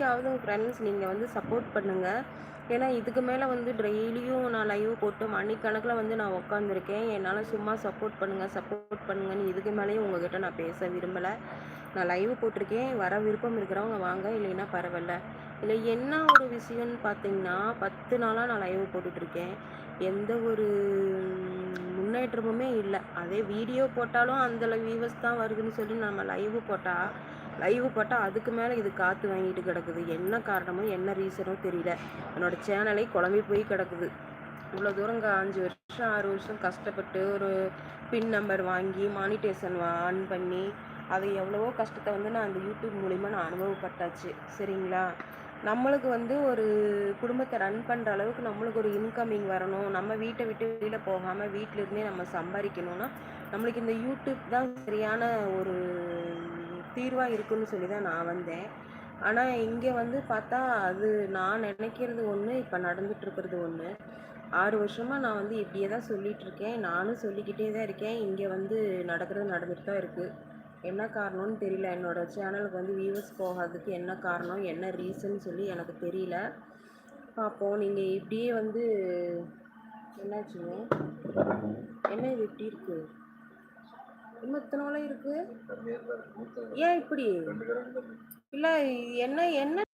நாளைக்காவது friends நீங்கள் வந்து support பண்ணுங்கள் ஏன்னா இதுக்கு மேலே வந்து டெய்லியும் நான் லைவ் போட்டு மணிக்கணக்கில் வந்து நான் உட்காந்துருக்கேன் என்னால் சும்மா சப்போர்ட் பண்ணுங்கள் சப்போர்ட் பண்ணுங்கன்னு இதுக்கு மேலேயும் உங்ககிட்ட நான் பேச விரும்பலை. நான் லைவ் போட்டிருக்கேன். வர விருப்பம் இருக்கிறவங்க வாங்க இல்லைன்னா பரவாயில்ல. இல்லை என்ன ஒரு விஷயம்னு பார்த்தீங்கன்னா பத்து நாளாக நான் லைவ் போட்டுட்ருக்கேன் எந்த ஒரு முன்னேற்றமுமே இல்லை. அதே வீடியோ போட்டாலும் அந்த வியூவர்ஸ் தான் வருதுன்னு சொல்லி நம்ம லைவ் போட்டால் லைவ் போட்டால் அதுக்கு மேலே இது காற்று வாங்கிட்டு கிடக்குது. என்ன காரணமோ என்ன ரீசனோ தெரியல. என்னோடய சேனலை குழம்பி போய் கிடக்குது. இவ்வளோ தூரம் அஞ்சு வருஷம் ஆறு வருஷம் கஷ்டப்பட்டு ஒரு பின் நம்பர் வாங்கி மானிட்டேஷன் ஆன் பண்ணி அது எவ்வளவோ கஷ்டத்தை வந்து நான் அந்த யூடியூப் மூலிமா நான் அனுபவப்பட்டாச்சு. சரிங்களா? நம்மளுக்கு வந்து ஒரு குடும்பத்தை ரன் பண்ணுற அளவுக்கு நம்மளுக்கு ஒரு இன்கமிங் வரணும். நம்ம வீட்டை விட்டு வெளியில் போகாமல் வீட்டிலேருந்தே நம்ம சம்பாதிக்கணும்னா நம்மளுக்கு இந்த யூடியூப் தான் சரியான ஒரு தீர்வாக இருக்குன்னு சொல்லி தான் நான் வந்தேன். ஆனால் இங்கே வந்து பார்த்தா அது நான் நினைக்கிறது ஒன்று இப்போ நடந்துகிட்ருக்கிறது ஒன்று ஆறு வருஷமாக நான் வந்து இப்படியே தான் சொல்லிகிட்ருக்கேன் நானும் சொல்லிக்கிட்டே தான் இருக்கேன். இங்கே வந்து நடக்கிறது நடந்துட்டு தான் இருக்குது என்ன காரணம்னு தெரியல. என்னோடய சேனலுக்கு வந்து வியூவர்ஸ் போகாததுக்கு என்ன காரணம் என்ன ரீசன் சொல்லி எனக்கு தெரியல. பார்ப்போம் நீங்கள் இப்படியே வந்து என்னாச்சுங்க? என்ன இது இப்படி இருக்குது இன்னும் இத்தனை நாளாக இருக்கு? ஏன் இப்படி? இல்லை என்ன என்ன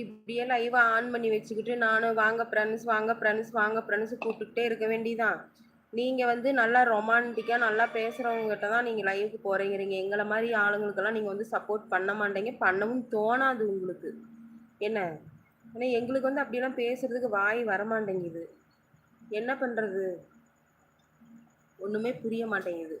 இப்படியே லைவை ஆன் பண்ணி வச்சுக்கிட்டு நானும் வாங்க ஃப்ரெண்ட்ஸ் வாங்க ஃப்ரெண்ட்ஸ் வாங்க ஃப்ரெண்ட்ஸ் கூப்பிட்டுக்கிட்டே இருக்க வேண்டியதான் நீங்கள் வந்து நல்லா ரொமான்டிக்காக நல்லா பேசுகிறவங்ககிட்ட தான் நீங்கள் லைவுக்கு போகிறீங்கிறீங்க எங்களை மாதிரி ஆளுங்களுக்கெல்லாம் நீங்கள் வந்து சப்போர்ட் பண்ண மாட்டேங்க. பண்ணவும் தோணாது உங்களுக்கு. என்ன? ஏன்னா எங்களுக்கு வந்து அப்படியெல்லாம் பேசுகிறதுக்கு வாய் வரமாட்டேங்குது. என்ன பண்ணுறது ஒன்றுமே புரிய மாட்டேங்குது.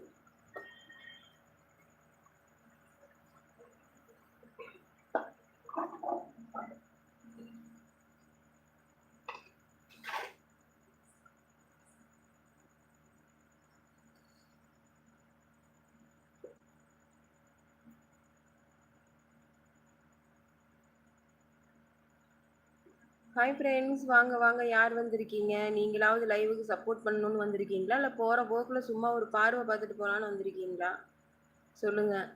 ஹாய் ஃப்ரெண்ட்ஸ் வாங்க வாங்க. யார் வந்திருக்கீங்க? நீங்களாவது லைவுக்கு சப்போர்ட் பண்ணணும்னு வந்திருக்கீங்களா? இல்லை போகிற போக்கில் சும்மா ஒரு பார்வை பார்த்துட்டு போகலான்னு வந்திருக்கீங்களா? சொல்லுங்கள்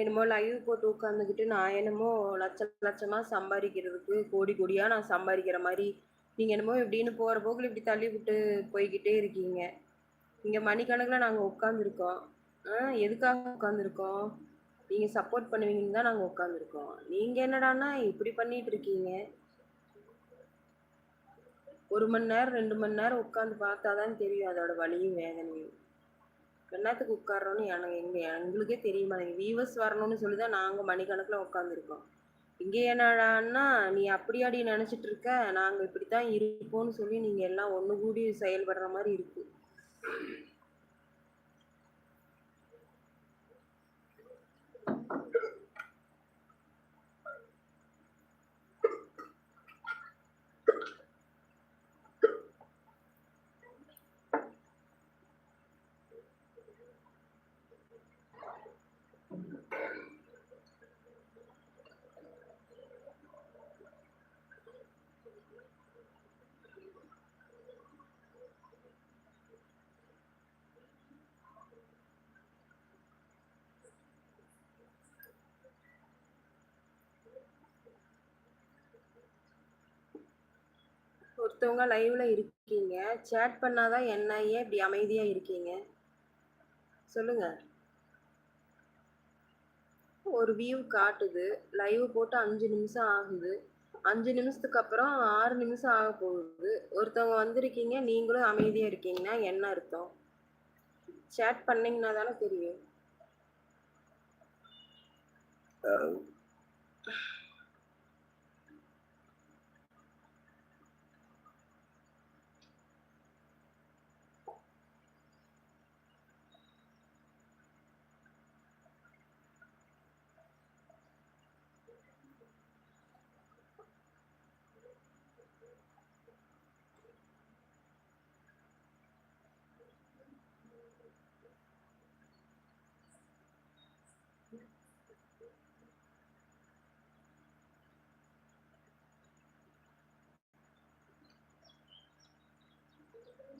என்னமோ லைவ் போட்டு உட்காந்துக்கிட்டு நான் என்னமோ லட்ச லட்சமாக சம்பாதிக்கிறதுக்கு கோடி கோடியாக நான் சம்பாதிக்கிற மாதிரி. நீங்கள் என்னமோ இப்படின்னு போகிற போக்கில் இப்படி தள்ளி விட்டு போய்கிட்டே இருக்கீங்க. இங்கே மணிக்கணக்கில் நாங்கள் உட்காந்துருக்கோம் எதுக்காக உட்காந்துருக்கோம் நீங்கள் சப்போர்ட் பண்ணுவீங்கன்னு தான் நாங்கள் உட்காந்துருக்கோம் நீங்கள் என்னடானா இப்படி பண்ணிகிட்டு இருக்கீங்க. ஒரு மணி நேரம் ரெண்டு மணி நேரம் உட்காந்து பார்த்தா தான் தெரியும் அதோட வலியும் வேதனையும். என்னத்துக்கு உட்காரோன்னு எனக்கு எங்க எங்களுக்கே தெரியுமா எங்கள் வியூவர்ஸ் வரணும்னு சொல்லி தான் நாங்கள் மணிக்கணக்கில் உட்காந்துருக்கோம் இங்கே என்னடான்னா நீ அப்படியாடி நினச்சிட்டு இருக்க? நாங்கள் இப்படி தான் இருப்போம்னு சொல்லி நீங்கள் எல்லாம் ஒன்று கூடி செயல்படுற மாதிரி இருக்குது ஒருத்தவங்க லைவ்ல இருக்கீங்க. சேட் பண்ணாதான் என்ன ஏன் இப்படி அமைதியா இருக்கீங்க? சொல்லுங்க. ஒரு வியூ காட்டுது. லைவ் போட்டு அஞ்சு நிமிஷம் ஆகுது. அஞ்சு நிமிஷத்துக்கு அப்புறம் ஆறு நிமிஷம் ஆக போகுது. ஒருத்தவங்க வந்திருக்கீங்க நீங்களும் அமைதியா இருக்கீங்கன்னா என்ன அர்த்தம்? சேட் பண்ணீங்கன்னா தானே தெரியும்.